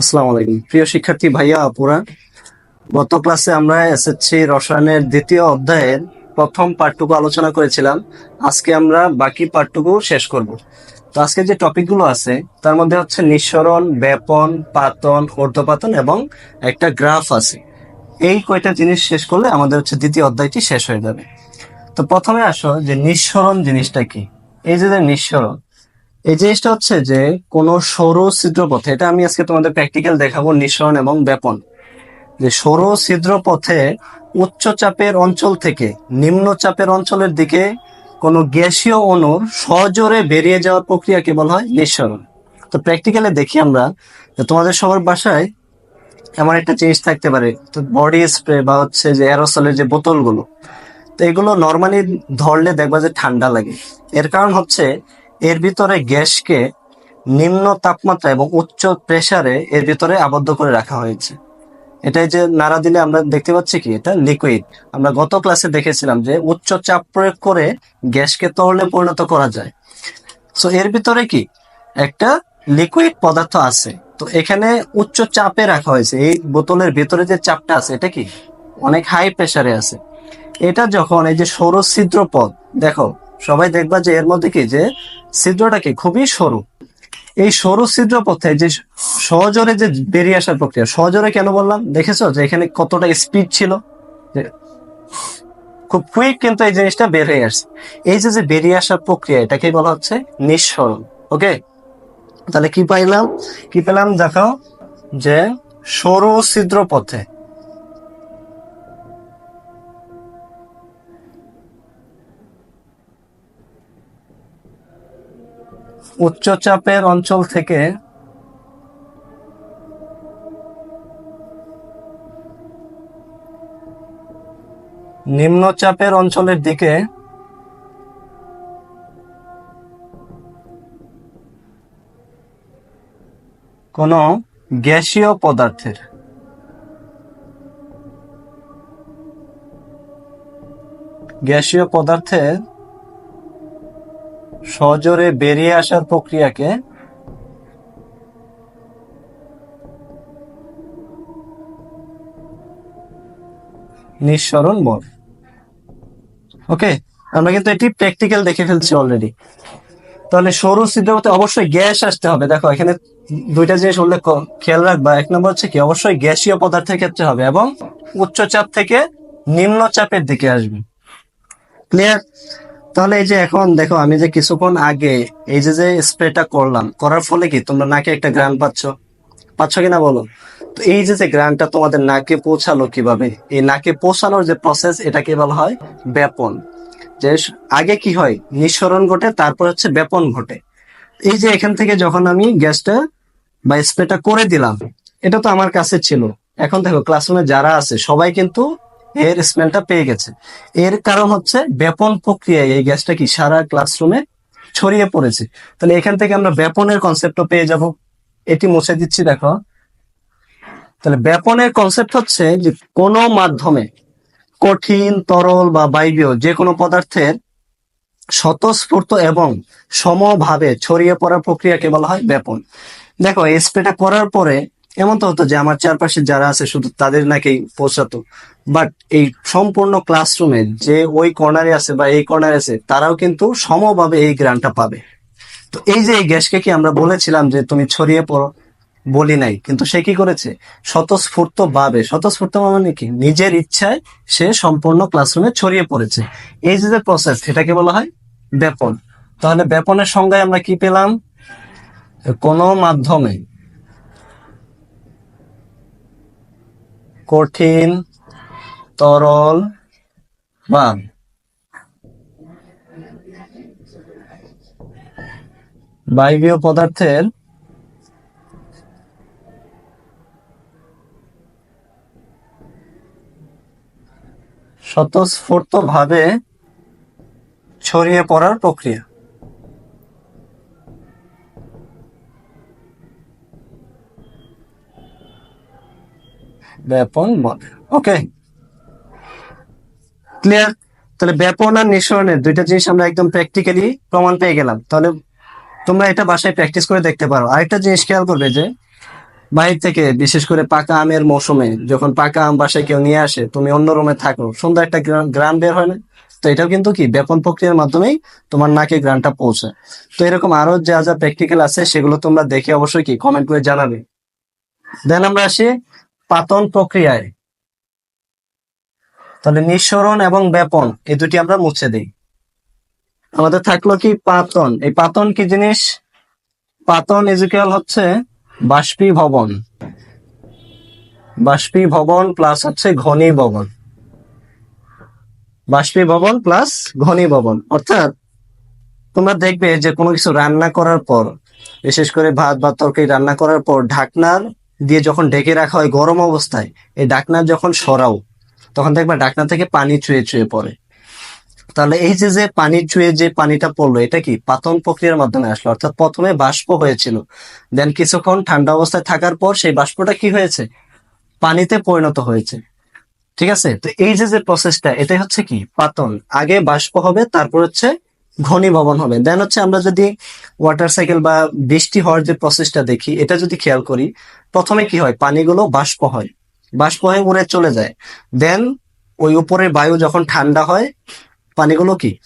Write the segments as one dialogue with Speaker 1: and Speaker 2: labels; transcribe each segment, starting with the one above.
Speaker 1: আসসালামু আলাইকুম। প্রিয় শিক্ষার্থী ভাইয়া, আপুরা, গত ক্লাসে আমরা এসএসসি রসায়নের দ্বিতীয় অধ্যায়ের প্রথম পাঠটুকু আলোচনা করেছিলাম। আজকে আমরা বাকি পাঠটুকু শেষ করব। তো আজকে যে টপিকগুলো আছে, তার মধ্যে হচ্ছে নিঃসরণ, ব্যাপন, পাতন অর্ধপাতন এবং একটা গ্রাফ আছে। এই কয়টা জিনিস শেষ করলে আমাদের হচ্ছে দ্বিতীয় অধ্যায়টি শেষ হয়ে যাবে। তো প্রথমে আসো যে নিঃসরণ জিনিসটা কি? এই যে নিঃসরণ এই জিনিসটা হচ্ছে যে কোনো সৌর ছিদ্র পথে এটা আমি আজকে তোমাদের প্র্যাকটিক্যাল দেখাবো নিঃসরণ এবং ব্যাপন। যে সৌর ছিদ্র পথে উচ্চ চাপের অঞ্চল থেকে নিম্ন চাপের অঞ্চলের দিকে কোনো গ্যাসীয় অণুর সজোরে বেরিয়ে যাওয়ার প্রক্রিয়াকে বলা হয়? নিঃসরণ। তো প্র্যাকটিক্যালে দেখি আমরা যে তোমাদের সবার বাসায় এমন একটা জিনিস থাকতে পারে, তো বডি স্প্রে বা হচ্ছে যে অ্যারোসলের যে বোতলগুলো। তো এগুলো নর্মালি ধরলে দেখবা যে ঠান্ডা লাগে। এর কারণ হচ্ছে এর ভিতরে গ্যাসকে নিম্ন তাপমাত্রা এবং উচ্চ প্রেসারে এর ভিতরে আবদ্ধ করে রাখা হয়েছে। এটাই যে নাড়া দিলে আমরা দেখতে পাচ্ছি কি? এটা লিকুইড আমরা গত ক্লাসে দেখেছিলাম যে উচ্চ চাপ প্রয়োগ করে গ্যাসকে তরলে পরিণত করা যায়। সো এর ভিতরে কি? একটা লিকুইড পদার্থ আছে। তো এখানে উচ্চ চাপে রাখা হয়েছে। এই বোতলের ভিতরে যে চাপটা আছে, এটা কি? অনেক হাই প্রেসারে আছে। এটা যখন এই যে সৌর ছিদ্র পথ দেখো সবাই দেখবা যে এর মধ্যে কি, যে ছিদ্রটা কি, খুবই সরু। এই সরু ছিদ্র পথে যে সহজরে যে বেরিয়ে আসার প্রক্রিয়া, সহজরে কেন বললাম? দেখেছ যে এখানে কতটা স্পিড ছিল? খুব কুইক কিন্তু এই জিনিসটা বের হয়ে আসছে। এই যে যে বেরিয়ে আসার প্রক্রিয়া এটাকে বলা হচ্ছে নিঃসরণ ওকে তাহলে কি পাইলাম? কি পেলাম? দেখো যে সরু ছিদ্র পথে উচ্চচাপের অঞ্চল থেকে নিম্নচাপের অঞ্চলের দিকে কোনো গ্যাসীয় পদার্থের গ্যাসীয় পদার্থের সজোরে বেরিয়ে আসার প্রক্রিয়াকে নিঃসরণ বল। ওকে আমরা কিন্তু এটি প্র্যাকটিক্যাল দেখে ফেলছি অলরেডি তাহলে সৌর ছিদ্রপথে অবশ্যই গ্যাস আসতে হবে। দেখো, এখানে দুইটা জিনিস উল্লেখ খেয়াল রাখবা। এক নম্বর হচ্ছে কি, অবশ্যই গ্যাসীয় পদার্থের ক্ষেত্রে হবে এবং উচ্চ চাপ থেকে নিম্ন চাপের দিকে আসবে। ক্লিয়ার তাহলে এই যে এখন দেখো, আমি যে কিছুক্ষণ আগে এই যে যে স্প্রেটা করলাম, করার ফলে কি তোমরা নাকে একটা গ্রান পাচ্ছ? পাচ্ছ কিনা বলো? তো এই যে যে গ্রানটা তোমাদের নাকে পৌঁছালো কীভাবে? এই নাকে পৌঁছানোর যে প্রসেস এটাকে বলা হয়? ব্যাপন। যে আগে কি হয়? নিঃসরণ ঘটে, তারপর হচ্ছে ব্যাপন ঘটে। এই যে এখান থেকে যখন আমি গ্যাসটা বা স্প্রেটা করে দিলাম, এটা তো আমার কাছে ছিল। এখন দেখো ক্লাসরুমে যারা আছে, সবাই কিন্তু এর স্মেলটা পেয়ে গেছে। এর কারণ হচ্ছে ব্যাপন প্রক্রিয়ায় এই গ্যাসটা কি সারা ক্লাসরুমে ছড়িয়ে পড়েছে। তাহলে এখান থেকে আমরা ব্যাপনের কনসেপ্টও পেয়ে যাব। এটি মুছে দিচ্ছি, দেখো। তাহলে ব্যাপনের কনসেপ্ট হচ্ছে যে কোনো মাধ্যমে কঠিন, তরল বা বায়বীয় যে কোনো পদার্থের স্বতঃস্ফূর্ত এবং সমভাবে ছড়িয়ে পড়ার প্রক্রিয়াকে বলা হয় ব্যাপন। দেখো, এই স্প্রেটা করার পরে এমন তো হতো যে আমার চারপাশে যারা আছে শুধু তাদের নাকি পৌঁছাতো। বাট এই সম্পূর্ণ ক্লাসরুমে যে ওই কর্নারে আছে বা এই কর্নারে আছে, তারাও কিন্তু সমভাবে এই গ্রানটা পাবে। তো এই যে এই গ্যাসকে কি আমরা বলেছিলাম যে তুমি ছড়িয়ে পড়ো? বলি নাই। কিন্তু সে কি করেছে? স্বতঃস্ফূর্ত ভাবে। স্বতঃস্ফূর্ত মানে কি? নিজের ইচ্ছায় সে সম্পূর্ণ ক্লাসরুমে ছড়িয়ে পড়েছে। এই যে প্রসেস এটাকে বলা হয় ব্যাপন। তাহলে ব্যাপনের সংজ্ঞায় আমরা কি পেলাম? কোনো মাধ্যমে কঠিন তরল বা বায়বীয় পদার্থের স্বতঃস্ফূর্ত ভাবে ছড়িয়ে পড়ার প্রক্রিয়া। ব্যাপন বলে ওকে ক্লিয়ার তাহলে ব্যাপন আর নিঃসরণের দুইটা জিনিস আমরা একদম প্র্যাকটিক্যালি প্রমাণ পেয়ে গেলাম। তাহলে তোমরা এটা বাসায় প্র্যাকটিস করে দেখতে পারো। আরেকটা জিনিস খেয়াল করবে যে, বাহির থেকে বিশেষ করে পাকা আমের মৌসুমে যখন পাকা আম বাসায় কেউ নিয়ে আসে, তুমি অন্য রুমে থাকো, সুন্দর একটা গ্রাম বের হয় না? তো এটাও কিন্তু কি বেপন প্রক্রিয়ার মাধ্যমেই তোমার নাকে গ্রানটা পৌঁছায়। তো এরকম আরও যা যা প্র্যাকটিক্যাল আছে, সেগুলো তোমরা দেখে অবশ্যই কি কমেন্ট করে জানাবে। দেন আমরা আসি পাতন প্রক্রিয়ায়। তাহলে নিঃসরণ এবং ব্যাপন, এই দুটি আমরা মুছে দিই। আমাদের থাকল কি পাতন? এই পাতন কি জিনিস? পাতন ইজিক্যাল হচ্ছে বাষ্পীভবন। বাষ্পীভবন প্লাস হচ্ছে ঘনীভবন। বাষ্পীভবন প্লাস ঘনীভবন। অর্থাৎ তোমরা দেখবে যে কোনো কিছু রান্না করার পর, বিশেষ করে ভাত বা তরকারি রান্না করার পর, ঢাকনার দিয়ে যখন ঢেকে রাখা হয় গরম অবস্থায়, এই ডাকনা যখন সরাও, তখন দেখবে ডাকনা থেকে পানি চুয়ে চুয়ে পড়ে। তাহলে এই যে যে পানি চুয়ে যে পানিটা পড়ল, এটা কি পাতন প্রক্রিয়ার মাধ্যমে আসলো? অর্থাৎ প্রথমে বাষ্প হয়েছিল দেন কিছুক্ষণ ঠান্ডা অবস্থায় থাকার পর সেই বাষ্পটা কি হয়েছে? পানিতে পরিণত হয়েছে। ঠিক আছে? তো এই যে যে প্রসেসটা এটাই হচ্ছে কি? পাতন। আগে বাষ্প হবে, তারপর হচ্ছে ঘনীভবন হবে। দেন হচ্ছে আমরা যদি ওয়াটার সাইকেল বা বৃষ্টি হওয়ার যে প্রসেসটা দেখি, এটা যদি খেয়াল করি, প্রথমে কি হয়? পানিগুলো বাষ্প হয়। বাষ্প হয়ে উড়ে চলে যায়। দেন ওই উপরের বায়ু যখন ঠান্ডা হয়, পানিগুলো কি?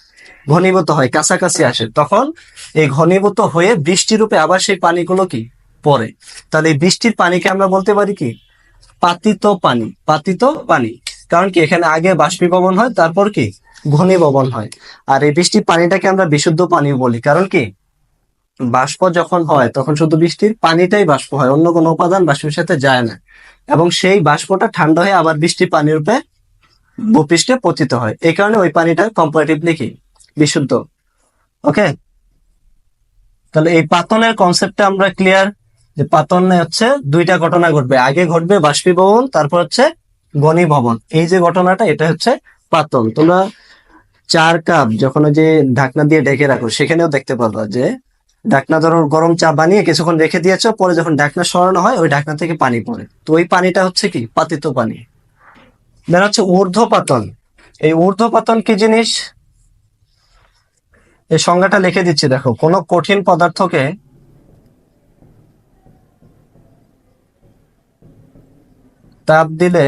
Speaker 1: ঘনীভূত হয়, কাছাকাছি আসে। তখন এই ঘনীভূত হয়ে বৃষ্টি রূপে আবার সেই পানিগুলো কি? পড়ে। তাহলে এই বৃষ্টির পানিকে আমরা বলতে পারি কি? পাতিত পানি। পাতিত পানি। কারণ কি? এখানে আগে বাষ্পীভবন হয়, তারপর কি? ঘনীভবন হয়। আর এই বৃষ্টির পানিটাকে আমরা বিশুদ্ধ পানি বলি। কারণ কি? বাষ্প যখন হয়, তখন শুধু বৃষ্টির পানিটাই বাষ্প হয়, অন্য কোনো উপাদান বাষ্পের সাথে যায় না। এবং সেই বাষ্পটা ঠান্ডা হয়ে আবার বৃষ্টি পানির রূপে ভূপৃষ্ঠে পতিত হয়। এই কারণে ওই পানিটা কম্পারেটিভলি কি? বিশুদ্ধ। ওকে? তাহলে এই পাতনের কনসেপ্টটা আমরা ক্লিয়ার যে পাতনে হচ্ছে দুইটা ঘটনা ঘটবে। আগে ঘটবে বাষ্পীভবন, তারপর হচ্ছে ঘনীভবন। এই যে ঘটনাটা, এটা হচ্ছে পাতন তোমরা চার কাপ যখন ওই যে ঢাকনা দিয়ে ঢেকে রাখো, সেখানেও দেখতে পারবা যে ঢাকনা ধরো গরম চা বানিয়ে কিছুক্ষণ রেখে দিয়েছ, পরে যখন ঢাকনা সরানো হয়, ওই ঢাকনা থেকে পানি পড়ে। তো ওই পানিটা হচ্ছে কি? পাতিত পানি। দেন হচ্ছে ঊর্ধ্বপাতন এই ঊর্ধ্বপাতন কি জিনিস? এই সংজ্ঞাটা লিখে দিচ্ছি, দেখো। কোনো কঠিন পদার্থকে তাপ দিলে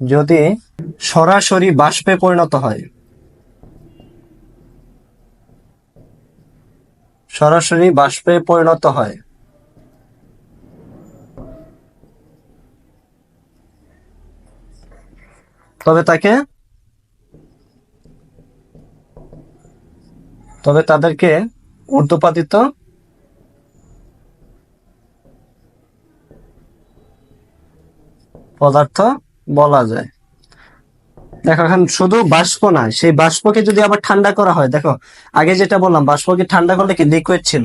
Speaker 1: যদি সরাসরি বাষ্পে পরিণত হয়, সরাসরি বাষ্পে পরিণত হয়, তবে তাকে, তবে তাদেরকে ঊর্ধ্বপাতিত পদার্থ বলা যায়। দেখো, এখন শুধু বাষ্প না, সেই বাষ্পকে যদি আবার ঠান্ডা করা হয়, দেখো, আগে যেটা বললাম, বাষ্পকে ঠান্ডা করলে কি লিকুইড ছিল?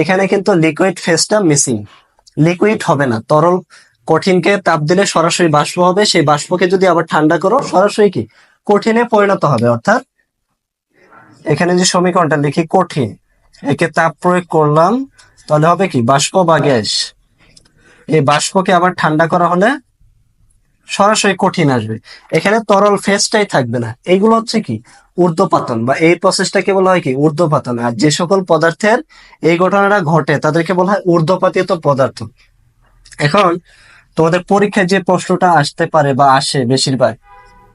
Speaker 1: এখানে কিন্তু লিকুইড ফেসটা মিসিং লিকুইড হবে না, তরল কঠিনকে তাপ দিলে সরাসরি বাষ্প হবে, সেই বাষ্পকে যদি আবার ঠান্ডা করো, সরাসরি কি? কঠিনে পরিণত হবে, অর্থাৎ এখানে যে সমীকরণটা লিখি কঠিন, একে তাপ প্রয়োগ করলাম, তাহলে হবে কি? বাষ্প বা গ্যাস। এই বাষ্পকে আবার ঠান্ডা করা হলে সরাসরি কঠিন আসবে। এখানে তরল ফেসটাই থাকবে না। এইগুলো হচ্ছে কি? ঊর্ধ্বপাতন বা এই প্রসেসটাকে বলা হয় কি? ঊর্ধ্বপাতন। আর যে সকল পদার্থের এই ঘটনাটা ঘটে, তাদেরকে বলা হয় ঊর্ধ্বপাতিত পদার্থ। এখন তোমাদের পরীক্ষায় যে প্রশ্নটা আসতে পারে বা আসে বেশিরভাগ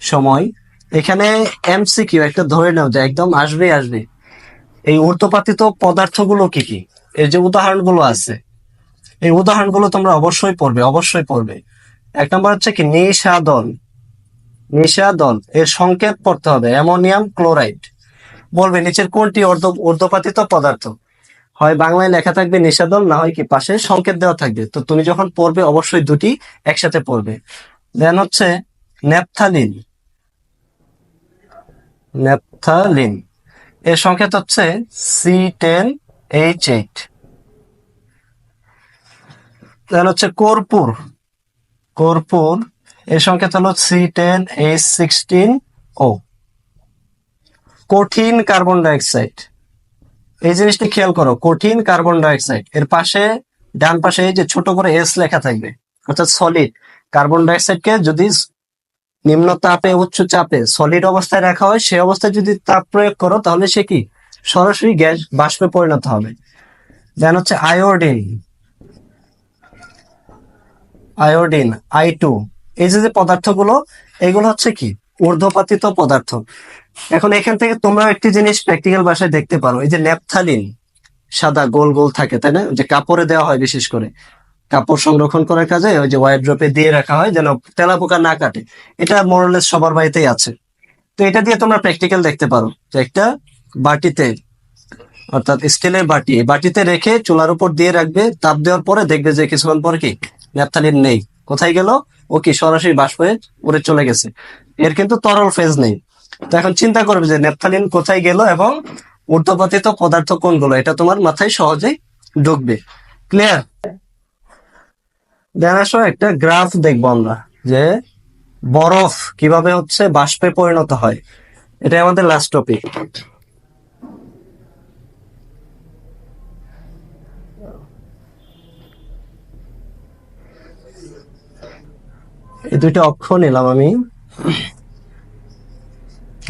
Speaker 1: সময়, এখানে এমসিকিউ একটা ধরে নাও যে একদম আসবে আসবে। এই ঊর্ধ্বপাতিত পদার্থগুলো কি কি? এর যে উদাহরণগুলো আছে। এই উদাহরণগুলো তোমরা অবশ্যই পড়বে অবশ্যই পড়বে। এক নম্বর হচ্ছে কি নিষাদন নিষাদন এর সংকেত পড়তে হবে। Ammonium chloride. বলবে, নিচের কোনটি অর্ধ, ঊর্ধ্বপাতিত পদার্থ? হয় বাংলায় লেখা থাকবে নিষাদন না হয় কি পাশে সংকেত দেওয়া থাকবে। তো তুমি যখন পড়বে, অবশ্যই দুটি একসাথে পড়বে। দেন হচ্ছে নেপথালিন নেপথালিন এর সংকেত হচ্ছে C ten H eight then হচ্ছে কর্পূর। কর্পূর। এর সংকেত হলো C ten H sixteen O কঠিন কার্বন ডাইঅক্সাইড। এই জিনিসটি খেয়াল করো, কঠিন কার্বন ডাইঅক্সাইড। এর পাশে, ডান পাশে এই যে ছোট করে এস লেখা থাকবে, অর্থাৎ সলিড কার্বন ডাইঅক্সাইডকে যদি নিম্ন তাপে, উচ্চ চাপে সলিড অবস্থায় রাখা হয় সেই অবস্থায় যদি তাপ প্রয়োগ করো, তাহলে সে কি? সরাসরি গ্যাস বাষ্পে পরিণত হবে। দেন হচ্ছে আয়োডিন আয়োডিন, আই টু। এই যে যে পদার্থগুলো, এগুলো হচ্ছে কি? ঊর্ধ্বপাতিত পদার্থ। এখন এখান থেকে তোমরা একটি জিনিস প্র্যাকটিক্যাল ভাষায় দেখতে পারো। এই যে ন্যাপথালিন, সাদা গোল গোল থাকে, তাই না? যে কাপড়ে দেওয়া হয় বিশেষ করে। কাপড় সংরক্ষণ করার কাজে ওই যে ওয়াইড ওয়াইড্রপে দিয়ে রাখা হয় যেন তেলাপোকা না কাটে। এটা মোরলেস সবার বাড়িতেই আছে। তো এটা দিয়ে তোমরা প্র্যাকটিক্যাল দেখতে পারো যে একটা বাটিতে, অর্থাৎ স্টিলের বাটি বাটিতে রেখে চুলার উপর দিয়ে রাখবে, তাপ দেওয়ার পরে দেখবে যে কিছুক্ষণ পর কি? ন্যাপথালিন নেই। কোথায় গেল? ও কি সরাসরি বাষ্প হয়ে উড়ে চলে গেছে। এর কিন্তু তরল ফেজ নেই। তো এখন চিন্তা করবে যে ন্যাপথালিন কোথায় গেল এবং ঊর্ধ্বপাতিত পদার্থ কোনগুলো? এটা তোমার মাথায় সহজেই ঢুকবে। ক্লিয়ার দেন আসো একটা গ্রাফ দেখব আমরা, যে বরফ কীভাবে হচ্ছে বাষ্পে পরিণত হয়। এটাই আমাদের লাস্ট টপিক এই দুইটা অক্ষ নিলাম আমি।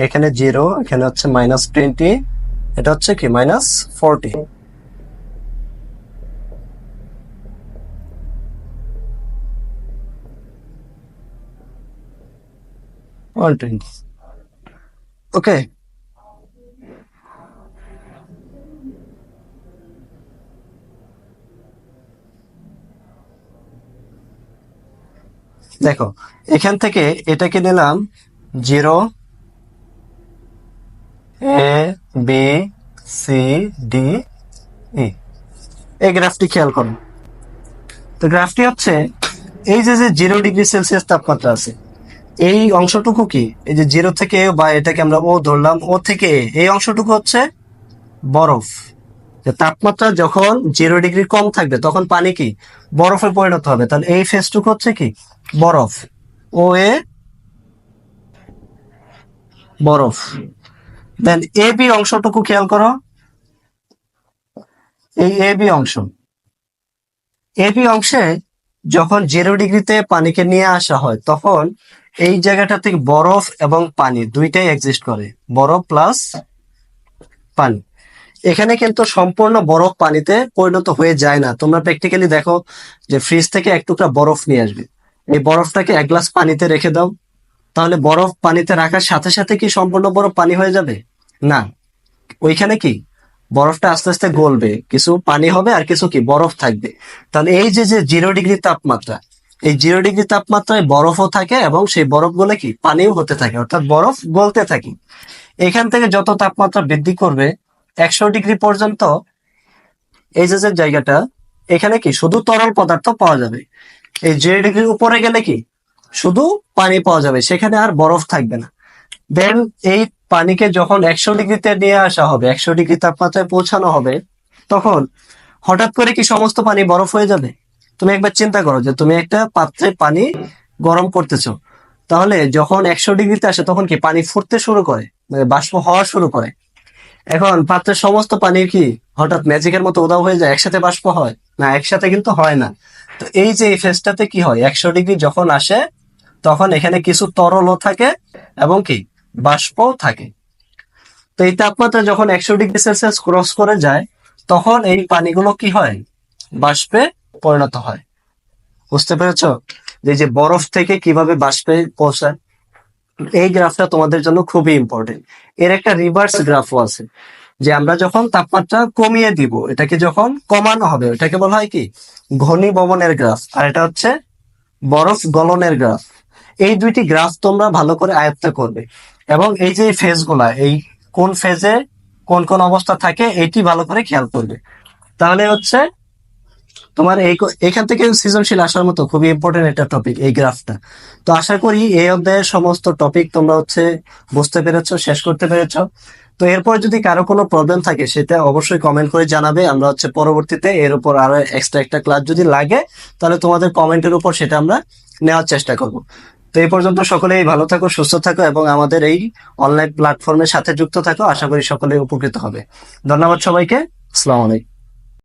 Speaker 1: এখানে জিরো, এখানে হচ্ছে মাইনাস টোয়েন্টি এটা হচ্ছে কি? Minus forty one twenty okay দেখো, এখান থেকে এটাকে নিলাম zero, A, B, C, D, E. এই গ্রাফটি খেয়াল করুন তো গ্রাফটি হচ্ছে এই যে যে জিরো ডিগ্রি সেলসিয়াস তাপমাত্রা আছে, এই অংশটুকু কি? এই যে জিরো থেকে বা এটাকে আমরা ও ধরলাম, ও থেকে এই অংশটুকু হচ্ছে বরফ। তাপমাত্রা যখন জিরো ডিগ্রি কম থাকবে, তখন পানি কি? বরফে পরিণত হবে। তাহলে এই ফেজটুকু হচ্ছে কি? বরফ। ও এ বরফ। দেন এ বি অংশটুকু খেয়াল করো। এই এ বি অংশ। এ বি অংশে যখন জিরো ডিগ্রিতে পানিকে নিয়ে আসা হয়, তখন এই জায়গাটা থেকে বরফ এবং পানি দুইটাই এক্সিস্ট করে। বরফ প্লাস পানি। এখানে কিন্তু সম্পূর্ণ বরফ পানিতে পরিণত হয়ে যায় না। তোমরা প্র্যাকটিক্যালি দেখো যে ফ্রিজ থেকে এক টুকরা বরফ নিয়ে আসবে। এই বরফটাকে এক গ্লাস পানিতে রেখে দাও। তাহলে বরফ পানিতে রাখার সাথে সাথে কি সম্পূর্ণ বরফ পানি হয়ে যাবে? না। ওইখানে কি? বরফটা আস্তে আস্তে গলবে। কিছু পানি হবে আর কিছু কি? বরফ থাকবে। তাহলে এই যে যে জিরো ডিগ্রি তাপমাত্রা, এই জিরো ডিগ্রি তাপমাত্রায় বরফও থাকে এবং সেই বরফ গলে কি? পানিও হতে থাকে। অর্থাৎ বরফ গলতে থাকে। এখান থেকে যত তাপমাত্রা বৃদ্ধি করবে একশো ডিগ্রি পর্যন্ত এই যে যে জায়গাটা, এখানে কি শুধু তরল পদার্থ পাওয়া যাবে? এই জিরো ডিগ্রির উপরে গেলে কি? শুধু পানি পাওয়া যাবে, সেখানে আর বরফ থাকবে না। দেন এই পানিকে যখন একশো ডিগ্রিতে নিয়ে আসা হবে, একশো ডিগ্রি তাপমাত্রায় পৌঁছানো হবে, তখন হঠাৎ করে কি সমস্ত পানি বরফ হয়ে যাবে? তুমি একবার চিন্তা করো যে তুমি একটা পাত্রে পানি গরম করতেছো, তাহলে যখন একশো ডিগ্রিতে আসে, তখন কি পানি ফুটতে শুরু করে? মানে বাষ্প হওয়া শুরু করে। এখন পাত্রের সমস্ত পানি কি হঠাৎ ম্যাজিকের মতো উদাও হয়ে যায়, একসাথে বাষ্প হয়? না, একসাথে কিন্তু হয় না। তো এই যে এই ফেজটাতে কি হয়? একশো ডিগ্রি যখন আসে, তখন এখানে কিছু তরলও থাকে এবং কি? বাষ্পও থাকে। তো এই তাপমাত্রা যখন একশো ডিগ্রি সেলসিয়াস ক্রস করে যায়, তখন এই পানিগুলো কি হয়? বাষ্পে পরিণত হয়। বুঝতে পেরেছ? যে বরফ থেকে কীভাবে বাষ্পে পৌঁছায়? এই গ্রাফটা তোমাদের জন্য খুবই ইম্পর্টেন্ট এর একটা রিভার্স গ্রাফও আছে, যে আমরা যখন তাপমাত্রা কমিয়ে দিব, এটাকে যখন কমানো হবে এটাকে বলা হয় কি? ঘনীভবনের গ্রাফ আর এটা হচ্ছে বরফ গলনের গ্রাফ এই দুইটি গ্রাফ তোমরা ভালো করে আয়ত্ত করবে। এবং এই যে ফেজগুলা, এই কোন ফেজে কোন কোন অবস্থা থাকে, এইটি ভালো করে খেয়াল করবে। তাহলে হচ্ছে তোমার এই এখান থেকে সৃজনশীল আসার মতো খুবই ইম্পর্টেন্ট একটা টপিক এই গ্রাফটা। তো আশা করি এই অধ্যায়ের সমস্ত টপিক তোমরা হচ্ছে বুঝতে পেরেছ, শেষ করতে পেরেছ। তো এরপর যদি কারও কোনো প্রবলেম থাকে, সেটা অবশ্যই কমেন্ট করে জানাবে। আমরা হচ্ছে পরবর্তীতে এর উপর আরও এক্সট্রা একটা ক্লাস যদি লাগে, তাহলে তোমাদের কমেন্টের উপর সেটা আমরা নেওয়ার চেষ্টা করব। তো এই পর্যন্ত সকলেই ভালো থাকো, সুস্থ থাকো এবং আমাদের এই অনলাইন প্ল্যাটফর্মের সাথে যুক্ত থাকো। আশা করি সকলে উপকৃত হবে। ধন্যবাদ সবাইকে। আসসালামু আলাইকুম।